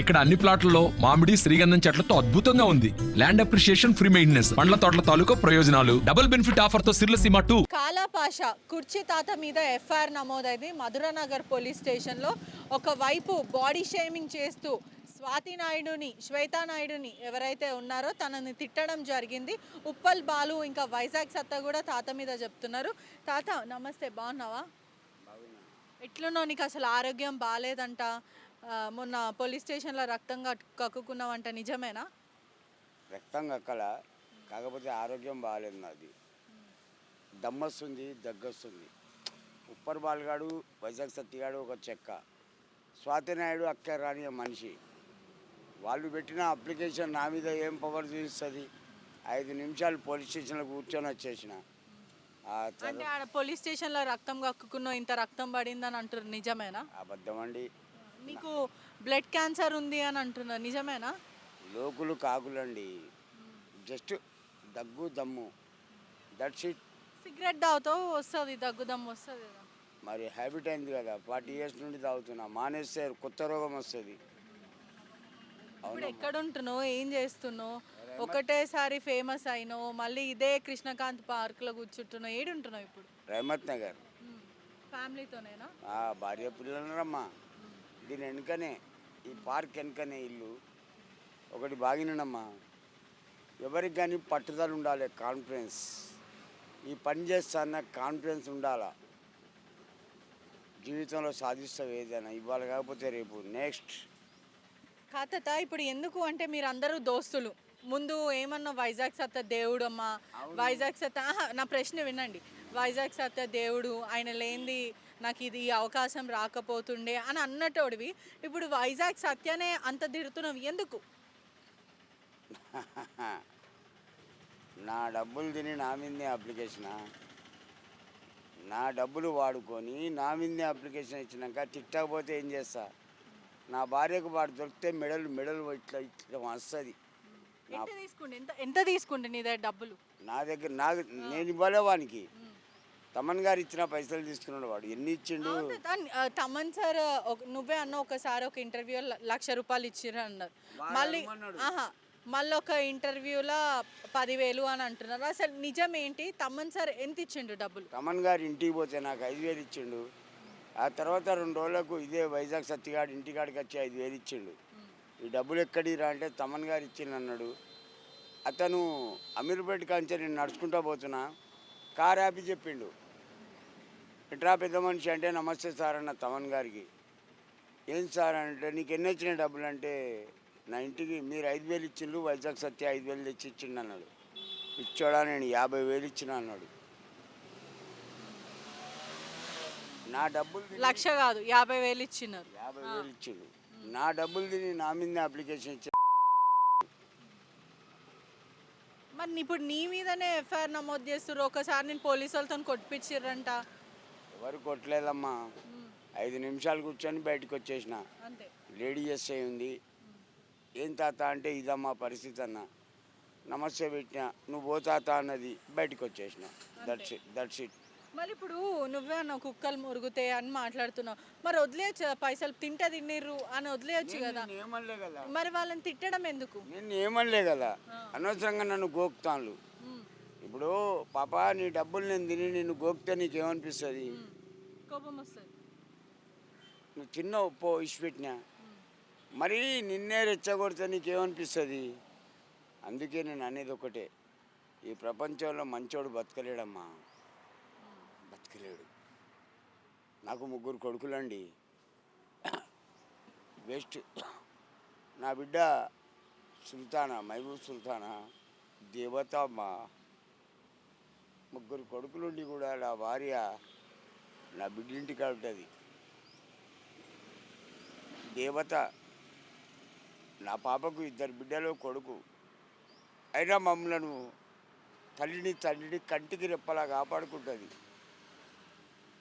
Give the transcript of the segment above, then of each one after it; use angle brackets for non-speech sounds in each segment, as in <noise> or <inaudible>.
ఇక్కడ అన్ని ప్లాట్లలో మామిడి శ్రీగంధం చెట్లతో అద్భుతంగా ఉంది. ల్యాండ్ అప్రిషియేషన్ ఫ్రీ మెయింటెనెన్స్ పండ్ల తోటల తాలూకా ప్రయోజనాలు. డబుల్ బెనిఫిట్ ఆఫర్తో సిర్లసీమ టూ కాలాపాష కుర్చీ తాత మీద ఎఫ్ఐఆర్ నమోదైంది. మధురనగర్ పోలీస్ స్టేషన్లో ఒకవైపు బాడీ షేమింగ్ చేస్తూ స్వాతి నాయుడుని శ్వేతా నాయుడుని ఎవరైతే ఉన్నారో తనని తిట్టడం జరిగింది. ఉప్పల్ బాలు ఇంకా వైజాగ్ సత్తా కూడా తాత మీద చెప్తున్నారు. తాత నమస్తే బాగున్నావా? ఎట్లున్నావు నీకు? అసలు ఆరోగ్యం బాగాలేదంట మొన్న పోలీస్ స్టేషన్లో రక్తం కక్కుకున్నావంట నిజమేనా? రక్తం కక్కల కాకపోతే ఆరోగ్యం బాగాలేదు నాది. దమ్మొస్తుంది దగ్గొస్తుంది. ఉప్పర్ బాలుగాడు వైజాగ్ సత్తిగాడు ఒక చెక్క. స్వాతినాయుడు అక్క రాని మనిషి. వాళ్ళు పెట్టిన అప్లికేషన్ నా మీద ఏం పవర్ చూపిస్తుంది ఐదు నిమిషాలు పోలీస్ స్టేషన్లో కూర్చొని వచ్చేసిన. అంటే ఆడ పోలీస్ స్టేషన్లో రక్తం కక్కుకున్నావు ఇంత రక్తం పడిందని అంటారు నిజమేనా? అబద్ధం అండి నీకు బ్లడ్ క్యాన్సర్ ఉంది అని అంటున్నారు. నిజమేనా? లోకులు కాకులండి. జస్ట్ దగ్గు దమ్ము. దట్ షీట్ సిగరెట్ తాగుతావు వస్తుంది దగ్గుదమ్ వస్తుంది కదా. మరి హ్యాబిట్ అయింది కదా. ఫార్టీ ఇయర్స్ నుండి తాగుతున్నా. మానేస్తే కొత్త రోగం వస్తుంది. ఇప్పుడు ఎక్కడ ఉంటున్నావు ఏం చేస్తున్నావు? ఒకటేసారి ఫేమస్ అయినావు మళ్ళీ ఇదే కృష్ణకాంత్ పార్క్లో కూర్చుంటున్నావు. ఏడు ఉంటున్నావు ఇప్పుడు? రహమత్ నగర్. ఫ్యామిలీతోనేనా? భార్య పిల్లలరమ్మా దీని వెనుకనే ఈ పార్క్ వెనుకనే ఇల్లు. ఒకటి బాగినమ్మా ఎవరికి కానీ పట్టుదల ఉండాలి కాన్ఫిడెన్స్. ఈ పని చేస్తాన్న కాన్ఫిడెన్స్ ఉండాలా? జీవితంలో సాధిస్తావు ఏదైనా ఇవాళ కాకపోతే రేపు నెక్స్ట్. కాతత ఇప్పుడు ఎందుకు అంటే మీరు అందరూ దోస్తులు. ముందు ఏమన్నా వైజాగ్ సత్త దేవుడు అమ్మ వైజాగ్ సత్త నా ప్రశ్న వినండి. వైజాగ్ సత్త దేవుడు ఆయన లేనిది నాకు ఇది ఈ అవకాశం రాకపోతుండే అని అన్నటోడివి. ఇప్పుడు వైజాగ్ సత్యనే అంత తిడుతున్నావు ఎందుకు? నా డబ్బులు తిని నా మీదే అప్లికేషనా? నా డబ్బులు వాడుకొని నా మీదే అప్లికేషన్ ఇచ్చినాక తిట్టకపోతే ఏం చేస్తా? నా భార్యకు వాడు దొరికితే మెడలు మెడలు ఇట్లా ఇట్లా వస్తుంది. ఎంత తీసుకుంటే ఎంత ఎంత తీసుకుంటే నీ దగ్గర డబ్బులు? నా దగ్గర నా నేను ఇవ్వలే వానికి. తమన్ గారు ఇచ్చిన పైసలు తీసుకున్నాడు వాడు. ఎన్ని ఇచ్చిండు? అవును తా- ఆ, తమన్ సార్ ఒక- నువ్వే అన్న ఒకసారి ఒక ఇంటర్వ్యూలో లక్ష రూపాయలు ఇచ్చిర్రు అన్నారు. మళ్ళీ ఏమన్నాడు? ఆహా మళ్ళీ ఒక ఇంటర్వ్యూలో పదివేలు అని అంటున్నారు. అసలు నిజం ఏంటి? తమన్ సార్ ఎంత ఇచ్చిండు డబ్బులు? తమన్ గారు ఇంటికి పోతే నాకు ఐదు వేలు ఇచ్చిండు. ఆ తర్వాత రెండు రోజులకు ఇదే వైజాగ్ సత్తిగాడు ఇంటికాడికి వచ్చి ఐదు వేలు ఇచ్చిండు. ఈ డబ్బులు ఎక్కడిరా అంటే తమన్ గారు ఇచ్చిండు అన్నాడు. అతను అమీర్పేట కాంచి నేను నడుచుకుంటూ పోతున్నా కార్ ఆపి చెప్పిండు. ఇట్రా పెద్ద మనిషి అంటే నమస్తే సార్ అన్న తమన్ గారికి. ఏం సార్ అంటే నీకు ఎన్ని వచ్చిన డబ్బులు అంటే నా ఇంటికి మీరు ఐదు వేలు ఇచ్చిండ్రు వైజాగ్ సత్య ఐదు వేలు తెచ్చి ఇచ్చిండు అన్నాడు. ఇచ్చాడా నేను యాభై వేలు ఇచ్చిన అన్నాడు. నా డబ్బులు లక్ష కాదు యాభై వేలు ఇచ్చినారు యాభై వేలు ఇచ్చిండు. నా డబ్బులు తిని నా మీద అప్లికేషన్ ఇచ్చి మరి ఇప్పుడు నీ మీదనే ఎఫ్ఐఆర్ నమోదు చేస్తుర్రు. ఒకసారి నేను పోలీసు వాళ్ళతో కొట్టిపించిర్రంట ఎవరు కొట్టలేదమ్మా. ఐదు నిమిషాలు కూర్చొని బయటకు వచ్చేసిన. లేడీ ఎస్ఐ ఉంది. ఏం తాత అంటే ఇదమ్మా పరిస్థితి అన్న. నమస్తే పెట్టిన నువ్వు పో తాత అన్నది బయటకు వచ్చేసిన. దట్స్ ఇట్ దట్స్ ఇట్ మరి ఇప్పుడు నువ్వే అన్న కుక్కలు మురుగుతే అని మాట్లాడుతున్నావు. మరి వదిలేయచ్చు పైసలు తింటే తిన్నిర్రు అని వదిలేయచ్చు కదా. ఏమనలే కదా. మరి వాళ్ళని తిట్టడం ఎందుకు? నేను ఏమనలే కదా. అనవసరంగా నన్ను గోకుతాను ఇప్పుడు పాప నీ డబ్బులు నేను తిని నిన్ను గోకితే నీకేమనిపిస్తుంది. కోపం వస్తుంది నువ్వు చిన్న పో ఇష్ట పెట్టినా మరీ నిన్నే రెచ్చగొడితే నీకేమనిపిస్తుంది? అందుకే నేను అనేది ఒకటే. ఈ ప్రపంచంలో మంచోడు బతకలేడమ్మా. బతకలేడు. నాకు ముగ్గురు కొడుకులండి. వేస్ట్ నా బిడ్డ సుల్తానా మహబూబ్ సుల్తానా. దేవత అమ్మా ముగ్గురు కొడుకులుండి కూడా నా భార్య నా బిడ్డింటికి ఉంటుంది దేవత నా పాపకు ఇద్దరు బిడ్డలు కొడుకు. అయినా మమ్మలను తల్లిని తండ్రిని కంటికి రెప్పలా కాపాడుకుంటుంది.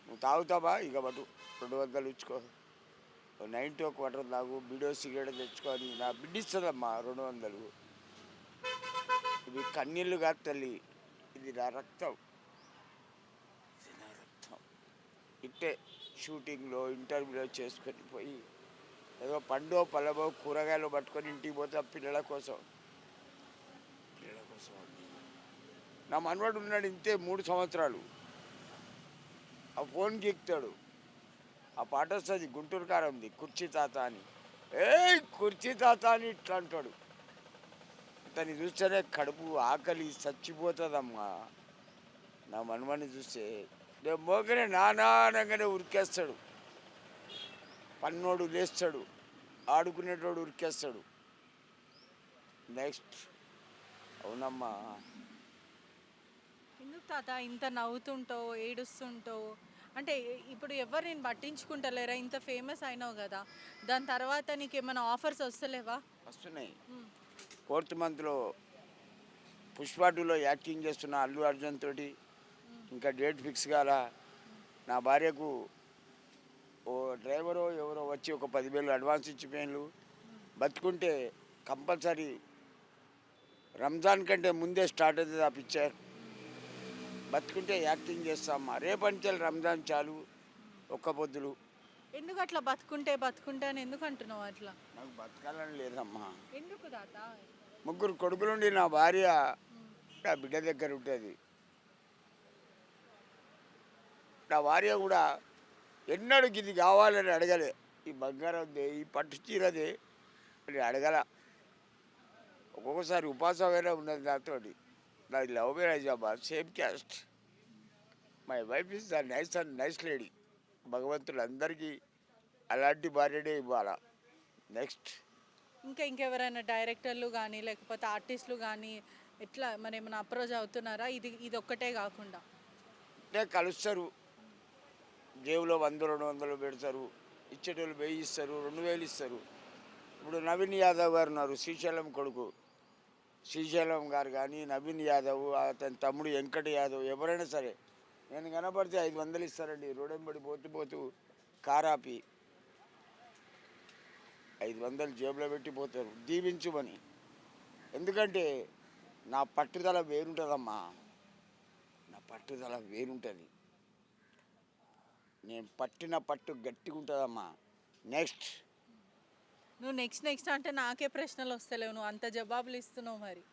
నువ్వు తాగుతావా? ఇక పట్టు. రెండు వందలు ఇచ్చుకో. నైన్టీ ఒక క్వార్టర్ తాగు బిడో సిగరెట్ తెచ్చుకొని నా బిడ్డిస్తుందమ్మా రెండు వందలు. ఇవి కన్నీళ్ళు కాదు తల్లి. ఇది నా రక్తం. ఇది నా రక్తం. ఇట్టే షూటింగ్లో ఇంటర్వ్యూలో చేసుకొని పోయి ఏదో పండో పళ్ళబో కూరగాయలు పట్టుకొని ఇంటికి పోతే పిల్లల కోసం. పిల్లల కోసం నా మనవాడు ఉన్నాడు ఇంతే మూడు సంవత్సరాలు. ఆ ఫోన్ గీక్తాడు. ఆ పాట వస్తుంది గుంటూరు కారంది కుర్చీ తాత అని. ఏ కుర్చీ తాత అని ఇట్లా అంటాడు. అతన్ని చూస్తేనే కడుపు ఆకలి చచ్చిపోతుందమ్మా. నా మనవాడిని చూస్తే నేను మోగనే నానా అనగానే ఉరికేస్తాడు. పన్నోడు లేస్తాడు ఆడుకునేటోడు ఉరికేస్తాడు. నెక్స్ట్. అవునమ్మా. ఎందుకు తాత ఇంత నవ్వుతుంటావు ఏడుస్తుంటావు? అంటే ఇప్పుడు ఎవరు నేను పట్టించుకుంటలేరా? ఇంత ఫేమస్ అయినావు కదా. దాని తర్వాత నీకు ఏమైనా ఆఫర్స్ వస్తలేవా? వస్తున్నాయి. ఫోర్త్ మంత్లో పుష్ప టూలో యాక్టింగ్ చేస్తున్న అల్లు అర్జున్ తోటి ఇంకా డేట్ ఫిక్స్ కాల. నా భార్యకు ఓ డ్రైవరో ఎవరో వచ్చి ఒక పదివేలు అడ్వాన్స్ ఇచ్చిపోయిన్లు బతుకుంటే కంపల్సరీ రంజాన్ కంటే ముందే స్టార్ట్ అవుతుంది ఆ పిక్చర్. బతుకుంటే యాక్టింగ్ చేస్తామా రేపటి రంజాన్ చాలు. ఒక్క పొద్దులు. ఎందుకు అట్లా బతుకుంటే బతుకుంటే అని ఎందుకు అంటున్నావు అట్లా? నాకు బతకాలని లేదమ్మా. ఎందుకు తాత? ముగ్గురు కొడుకులుండి నా భార్య నా బిడ్డ దగ్గర ఉంటుంది. నా భార్య కూడా ఎన్నడూ ఇది కావాలని అడగలే. ఈ బంగారం ఈ పట్టు చీరదే అని అడగల. ఒక్కొక్కసారి ఉపాసమైనా ఉన్నది నాతోటి. నాది లవ్ మ్యారేజ్ అమ్మా same caste. My wife is the nice and nice lady భగవంతుడు అందరికీ అలాంటి భార్యనే ఇవ్వాలా? నెక్స్ట్. ఇంకా ఇంకెవరైనా డైరెక్టర్లు కానీ లేకపోతే ఆర్టిస్టులు కానీ ఎట్లా మరి ఏమైనా అప్రోచ్ అవుతున్నారా? ఇది ఇది ఒక్కటే కాకుండా. అంటే కలుస్తారు. జేబులో వంద రెండు వందలు పెడతారు. ఇచ్చేటోళ్ళు వెయ్యి ఇస్తారు రెండు వేలు ఇస్తారు. ఇప్పుడు నవీన్ యాదవ్ గారు ఉన్నారు శ్రీశైలం కొడుకు. శ్రీశైలం గారు కానీ నవీన్ యాదవ్ అతని తమ్ముడు వెంకట యాదవ్ ఎవరైనా సరే. నేను కనపడితే ఐదు వందలు ఇస్తారండి. రోడెంబడి పోతూ పోతూ కారాపి. ఐదు వందలు జేబులో పెట్టి పోతారు. దీవించుమని. ఎందుకంటే నా పట్టుదల వేరుంటుందమ్మా. నా పట్టుదల వేరుంటుంది. నేను పట్టిన పట్టు గట్టిగా ఉంటుందమ్మా నెక్స్ట్. నువ్వు నెక్స్ట్ నెక్స్ట్ అంటే నాకే ప్రశ్నలు వస్తలేవు. నువ్వు అంత జవాబులు ఇస్తున్నావు మరి.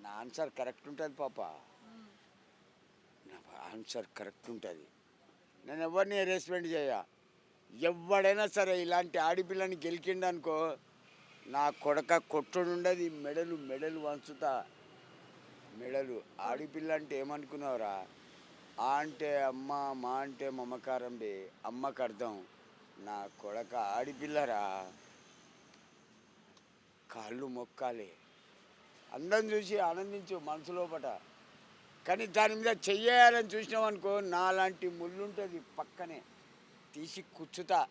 నా ఆన్సర్ కరెక్ట్ ఉంటుంది పాప నా ఆన్సర్ కరెక్ట్ ఉంటుంది నేను ఎవరిని హెరాస్మెంట్ చేయ ఎవడైనా సరే ఇలాంటి ఆడిపిల్లని గెలికిండనుకో నా కొడక కొట్టుడుండదు మెడలు మెడలు వంచుతా. మెడలు. ఆడిపిల్ల అంటే ఏమనుకున్నావురా? ఆ అంటే అమ్మ మా అంటే మమకారం బే. అమ్మకు అర్థం. నా కొడక ఆడిపిల్లరా? కాళ్ళు మొక్కాలి. అందం చూసి ఆనందించు మనసులోపట. కానీ దాని మీద చెయ్యాలని చూసినామనుకో అనుకో నాలాంటి ముళ్ళుంటుంది పక్కనే. తీసి కూర్చుతా.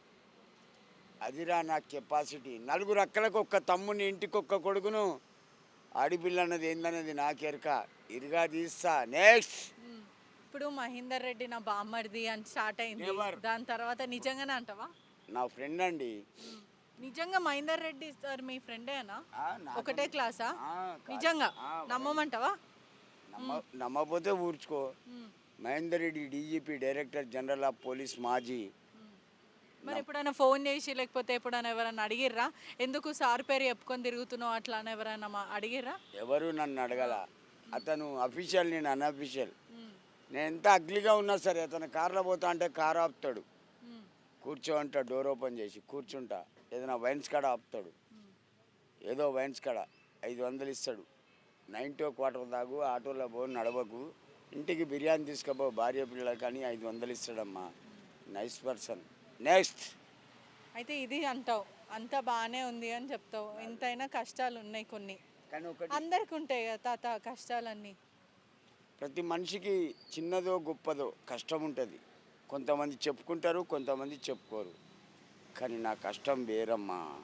అదిరా నా కెపాసిటీ. నలుగురు అక్కలకు ఒక్క తమ్ముని ఇంటికి ఒక్క కొడుకును. ఆడిపిల్ల అన్నది ఏందనేది నాకెరక ఇరుగా తీస్తా. నెక్స్ట్. ఇప్పుడు మహేందర్ రెడ్డి నా బామ్మర్ది అని స్టార్ట్ అయింది. Never. దాని తర్వాత నిజంగానే అంటావా? నా ఫ్రెండ్ అండి. నిజంగా మహేందర్ రెడ్డి సార్ మీ ఫ్రెండేనా? ఆ, నా- ఒకటే క్లాసా? ఆ. నిజంగా? ఆ, నమ్మమంటావా? నమ్మ నమ్మకపోతే ఊర్చుకో. మ్మ్. Mahender Reddy DGP director general of police మాజీ. మరి ఎప్పుడైనా ఫోన్ చేసి లేకపోతే ఎప్పుడైనా ఎవరైనా అడిగిర్రా? ఎందుకు సార్ పేరు చెప్పుకొని తిరుగుతున్నావు అట్లా అని ఎవరైనా మా- అడిగిర్రా? ఎవరు నన్ను అడగల. అతను అఫీషియల్ నేను అన్అఫీషియల్. నేను ఎంత అగ్లీగా ఉన్నా సరే అతను కార్లో పోతా అంటే కారు ఆపుతాడు. మ్మ్. కూర్చో అంట డోర్ ఓపెన్ చేసి కూర్చుంటా. ఏదైనా వైన్స్ కాడ ఆపుతాడు. ఏదో వైన్స్ కాడ ఐదు వందలు ఇస్తాడు. నైన్టో క్వార్టర్ దాగు ఆటోలో పో నడవకు. ఇంటికి బిర్యానీ తీసుకుపో భార్య పిల్లలు కానీ ఐదు వందలు ఇస్తాడమ్మా. నైస్ పర్సన్ నెక్స్ట్ అయితే ఇది అంటావు అంత బాగానే ఉంది అని చెప్తావు. ఎంతైనా కష్టాలు ఉన్నాయి కొన్ని. కానీ ఒకటి అందరికి ఉంటాయి కదా తాత కష్టాలన్నీ. ప్రతి మనిషికి చిన్నదో గొప్పదో కష్టం ఉంటుంది. కొంతమంది చెప్పుకుంటారు కొంతమంది చెప్పుకోరు. కానీ నా కష్టం వేరమ్మా.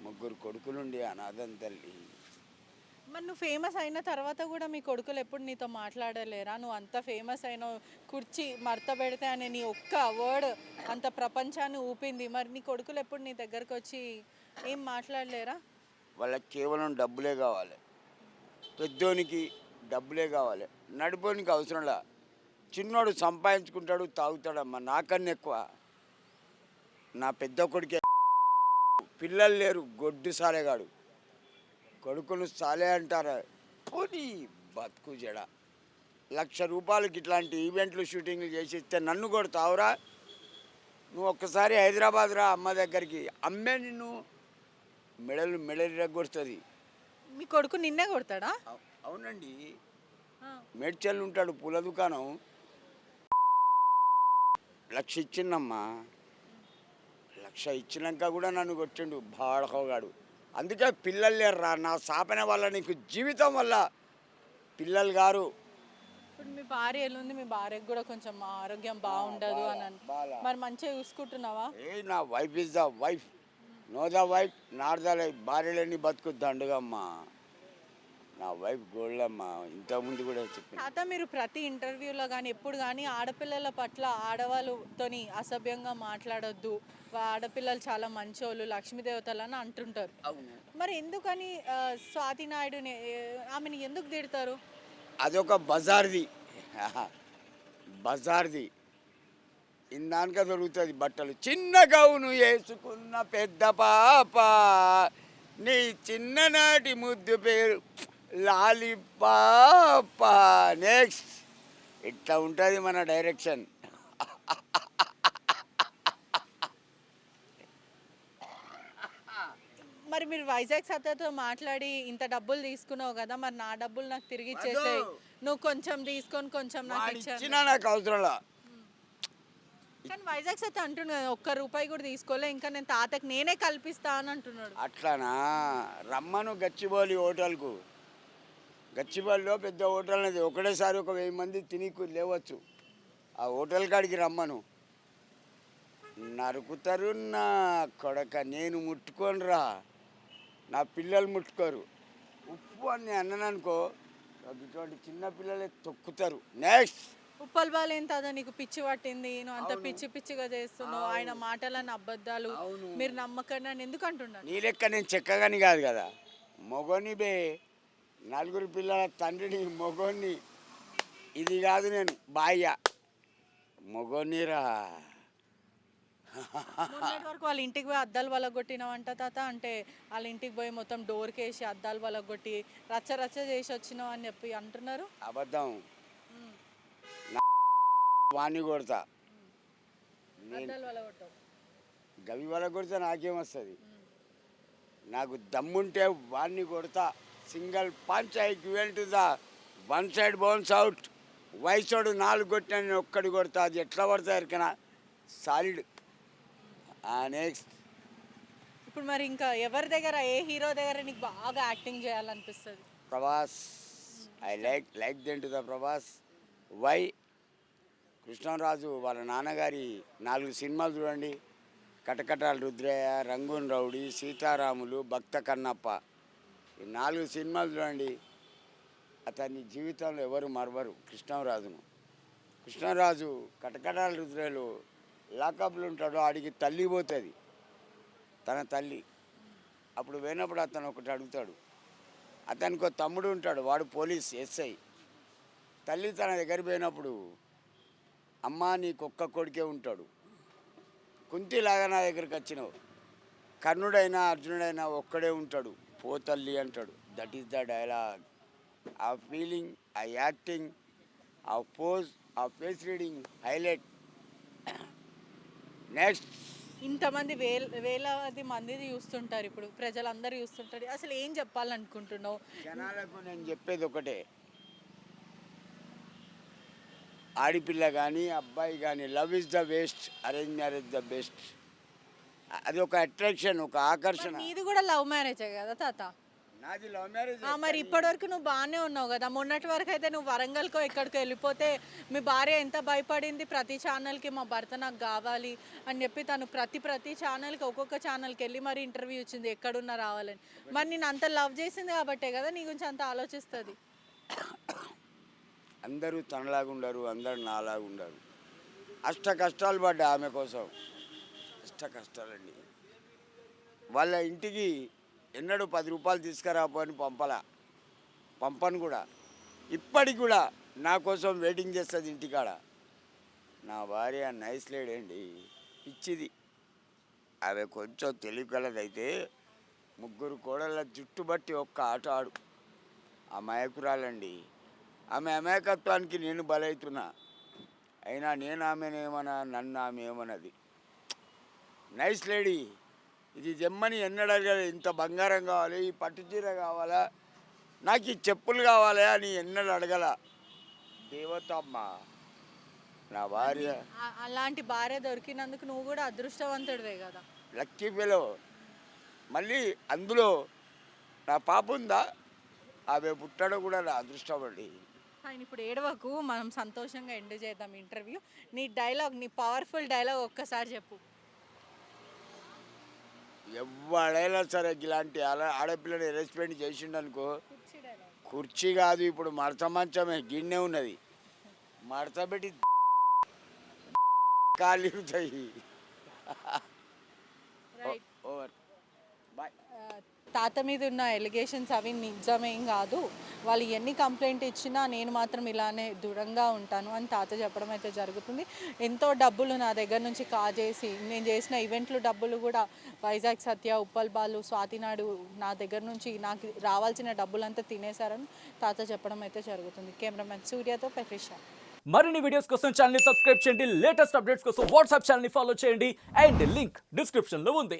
ముగ్గురు కొడుకులుండి అనాథం తల్లి. మరి నువ్వు ఫేమస్ అయిన తర్వాత కూడా మీ కొడుకులు ఎప్పుడు నీతో మాట్లాడలేరా? నువ్వు అంత ఫేమస్ అయిన కుర్చీ మడత పెడితే అనే నీ ఒక్క వర్డ్ అంత ప్రపంచాన్ని ఊపింది. మరి నీ కొడుకులు ఎప్పుడు నీ దగ్గరకు వచ్చి ఏం మాట్లాడలేరా? వాళ్ళకి కేవలం డబ్బులే కావాలి. పెద్దోనికి డబ్బులే కావాలి. నడిపోనికి అవసరంలా చిన్నోడు సంపాదించుకుంటాడు తాగుతాడమ్మా నాకన్నా ఎక్కువ. నా పెద్ద కొడుకే. పిల్లలు లేరు గొడ్డు సాలేగాడు కొడుకును సాలే అంటారా. పోనీ బతుకు జడ. లక్ష రూపాయలకి ఇట్లాంటి ఈవెంట్లు షూటింగ్లు చేసి ఇస్తే నన్ను కొడతావురా? నువ్వు ఒక్కసారి హైదరాబాద్ రా అమ్మ దగ్గరికి. అమ్మే నిన్ను. మెడలు మెడలు రగ్గొడుతుంది మీ కొడుకు నిన్నే కొడతాడా? అవు- అవునండి. మేడ్చల్ ఉంటాడు పూల దుకాణం. లక్ష ఇచ్చిందమ్మా. లక్ష ఇచ్చినాక కూడా నన్ను కొట్టిండు బాడకోగాడు అందుకే పిల్లలు లేరురా. నా సాపన వల్ల నీకు జీవితం వల్ల పిల్లలు గారు. ఇప్పుడు మీ భార్య ఎల్లుంది మీ భార్యకు కూడా కొంచెం ఆరోగ్యం బాగుండదు అని అంట. మరి మంచిగా చూసుకుంటున్నావా? ఏ నా wife is the wife no the wife not the life భార్యలేని బతుకు దండుగమ్మా. నా వైఫ్ గోల్డమ్మా ఇంతకుముందు కూడా చెప్పింది. తాత మీరు ప్రతి ఇంటర్వ్యూలో కానీ ఎప్పుడు కానీ ఆడపిల్లల పట్ల ఆడవాళ్ళతోని అసభ్యంగా మాట్లాడొద్దు. ఆడపిల్లలు చాలా మంచోళ్ళు లక్ష్మీదేవతలు అని అంటుంటారు మరి ఎందుకని ఆ, స్వాతి నాయుడుని ఆమెని ఎందుకు తిడతారు? అదొక బజార్ది. బజార్ది. ఇందాక దొరుకుతుంది బట్టలు. చిన్న గౌను వేసుకున్న పెద్ద పాప. నీ చిన్ననాటి ముద్దు పేరు. లాలిపాప నెక్స్ట్ ఇట్లా ఉంటుంది మన డైరెక్షన్ మరి మీరు వైజాగ్ సత్తతో మాట్లాడి ఇంత డబ్బులు తీసుకున్నావు కదా మరి నా డబ్బులు నాకు తిరిగి ఇచ్చేసాయి. వద్దు. నువ్వు కొంచెం తీసుకొని కొంచెం నాకు ఇచ్చాను. నాకు అవసరంలా కానీ వైజాగ్ సత్త అంటున్నాడు కదా, ఒక్క రూపాయి కూడా తీసుకోలే. ఇంకా నేను తాతకి నేనే కల్పిస్తా అని అంటున్నాడు. అట్లానా? రమ్మను గచ్చిబౌలి హోటల్కు. గచ్చిబౌలిలో పెద్ద హోటల్ అనేది ఒకటేసారి ఒక వెయ్యి మంది తిని లేవచ్చు. ఆ హోటల్ కాడికి రమ్మను. నరుకుతారు నా కొడక నేను ముట్టుకోనురా. నా పిల్లలు ముట్టుకోరు. ఉప్పు అని అన్నాను అనుకో ఇటువంటి చిన్న పిల్లలే తొక్కుతారు. నెక్స్ట్ ఉప్పల్ బాల్ ఏం తాదా నీకు పిచ్చి పట్టింది? నువ్వు అంత పిచ్చి పిచ్చిగా చేస్తున్నావు. ఆయన మాటలని అబద్ధాలు. మీరు నమ్మకండి అని ఎందుకు అంటున్నాడు నీ లెక్క నేను చెక్కగాని కాదు కదా. మొగోని బే నలుగురు పిల్లల తండ్రిని మొగోని ఇది కాదు నేను బాయ్య. మొగోనిరా మొన్నటి వరకు వాళ్ళ ఇంటికి పోయి అద్దాలు వలగొట్టినావంట తాత. అంటే వాళ్ళ ఇంటికి పోయి మొత్తం డోర్కి వేసి అద్దాలు వలగొట్టి రచ్చ రచ్చ చేసి వచ్చినావు అని చెప్పి అంటున్నారు. అబద్ధం. వాణ్ణి కొడతా. గవి వల్ల కొడితే నాకేమొస్తుంది నాకు దమ్ముంటే వాణ్ణి కొడతా. Single punch I well to the one side bounce out. వయసోడు నాలుగు కొట్టిన ఒక్కడి కొడతా అది ఎట్లా పడతా ఎరికనా? సాలిడ్. నెక్స్ట్ ఇప్పుడు మరి ఇంకా ఎవరి దగ్గర ఏ హీరో దగ్గర నీకు బాగా యాక్టింగ్ చేయాలనిపిస్తుంది? Prabhas. I like like then to the Prabhas? Why? Krishnaraju వాళ్ళ నాన్నగారి నాలుగు సినిమాలు చూడండి. కటకటాల రుద్రయ్య రంగూన్ రౌడి సీతారాములు భక్త కన్నప్ప. ఈ నాలుగు సినిమాలు చూడండి. అతని జీవితంలో ఎవరు మరవరు. కృష్ణరాజును. కృష్ణరాజు కటకటాల రుద్రయ్యలో లాకప్లు ఉంటాడు ఆడికి తల్లి పోతుంది. తన తల్లి. అప్పుడు పోయినప్పుడు అతను ఒకటి అడుగుతాడు. అతనికి ఒక తమ్ముడు ఉంటాడు. వాడు పోలీస్ ఎస్ఐ. తల్లి తన దగ్గర పోయినప్పుడు అమ్మ నీకు ఒక్క కొడుకే ఉంటాడు. కుంతిలాగా నా దగ్గరికి వచ్చినావు. కర్ణుడైనా అర్జునుడైనా ఒక్కడే ఉంటాడు. పో తల్లి అంటాడు. దట్ ఈస్ ద డైలాగ్ ఆ ఫీలింగ్ ఆ యాక్టింగ్ ఆ పోజ్ ఆ ఫేస్ రీడింగ్ హైలైట్ నెక్స్ట్ ఇంతమంది వేల వేలాది మంది చూస్తుంటారు ఇప్పుడు. ప్రజలందరూ చూస్తుంటారు. అసలు ఏం చెప్పాలనుకుంటున్నావు? జనాలకు నేను చెప్పేది ఒకటే. ఆడిపిల్ల కానీ అబ్బాయి కానీ love is the best arrange marriage the best అది ఒక అట్రాక్షన్ ఒక ఆకర్షణ. నీది కూడా లవ్ మ్యారేజే కదా తాత? నాది లవ్ మ్యారేజ్. ఆ, మరి ఇప్పటివరకు నువ్వు బాగానే ఉన్నావు కదా. మొన్నటి వరకు అయితే నువ్వు వరంగల్కో ఎక్కడికో వెళ్ళిపోతే మీ భార్య ఎంత భయపడింది? ప్రతి ఛానల్కి మా భర్త నాకు కావాలి అని చెప్పి తను ప్రతి ప్రతి ఛానల్కి ఒక్కొక్క ఛానల్కి వెళ్ళి మరి ఇంటర్వ్యూ ఇచ్చింది ఎక్కడున్నా రావాలని. మరి నేను అంత లవ్ చేసింది కాబట్టే కదా నీ గురించి అంత ఆలోచిస్తుంది. అందరూ తనలాగా ఉండరు అందరూ నాలాగా ఉండరు. అష్ట కష్టాలు పడ్డా ఆమె కోసం. కష్ట కష్టాలండి. వాళ్ళ ఇంటికి ఎన్నడూ పది రూపాయలు తీసుకురాపో అని పంపలా. పంపను కూడా. ఇప్పటికి కూడా నా కోసం వెయిటింగ్ చేస్తుంది ఇంటికాడ. నా భార్య నైస్ లేడండి పిచ్చిది. ఆమె కొంచెం తెలివికలదైతే ముగ్గురు కోడల జుట్టు బట్టి ఒక్క ఆట ఆడు. అమాయకురాలండి. ఆమె అమాయకత్వానికి నేను బలవుతున్నా అయినా నేను ఆమెనేమన్నా నన్ను ఆమె ఏమన్నది? Nice lady. ఇది జమ్మని ఎన్నడూ ఇంత బంగారం కావాలి ఈ పట్టు చీర కావాలా? నాకు ఈ చెప్పులు కావాలా అని ఎన్నడూ అడగల. దేవత అమ్మ నా భార్య. అలాంటి భార్య దొరికినందుకు నువ్వు కూడా అదృష్టవంతుడివే కదా. Lucky fellow. మళ్ళీ అందులో నా పాప ఉందా? ఆమె పుట్టడం కూడా నా అదృష్టం అండి. ఆయన ఇప్పుడు ఏడవకు. మనం సంతోషంగా ఎండ్ చేద్దాం ఇంటర్వ్యూ. నీ డైలాగ్ నీ పవర్ఫుల్ డైలాగ్ ఒక్కసారి చెప్పు. ఎవడైనా సరే ఇలాంటి ఆడపిల్లని రెస్పెక్ట్ చేసిండు అనుకో కుర్చీ కాదు ఇప్పుడు మడత మంచమే గిన్నె ఉన్నది. మడత పెట్టి <laughs> తాత మీద ఉన్న ఎలిగేషన్స్ అవి నిజమేం కాదు. వాళ్ళు ఎన్ని కంప్లైంట్ ఇచ్చినా నేను మాత్రం ఇలానే దృఢంగా ఉంటాను అని తాత చెప్పడం అయితే జరుగుతుంది. ఎంతో డబ్బులు నా దగ్గర నుంచి కాజేసి నేను చేసిన ఈవెంట్లు డబ్బులు కూడా వైజాగ్ సత్య ఉప్పల్ బాలు స్వాతినాడు నా దగ్గర నుంచి నాకు రావాల్సిన డబ్బులంతా తినేశారని తాత చెప్పడం అయితే జరుగుతుంది. కెమెరామెన్ సూర్యతో పెట్రిషా మరిన్ని వీడియోస్ కోసం ఛానల్ సబ్స్క్రైబ్ చేయండి. లేటెస్ట్ అప్డేట్స్ కోసం వాట్సాప్ ఛానల్ ఫాలో చేయండి. అండ్ లింక్ డిస్క్రిప్షన్లో ఉంది.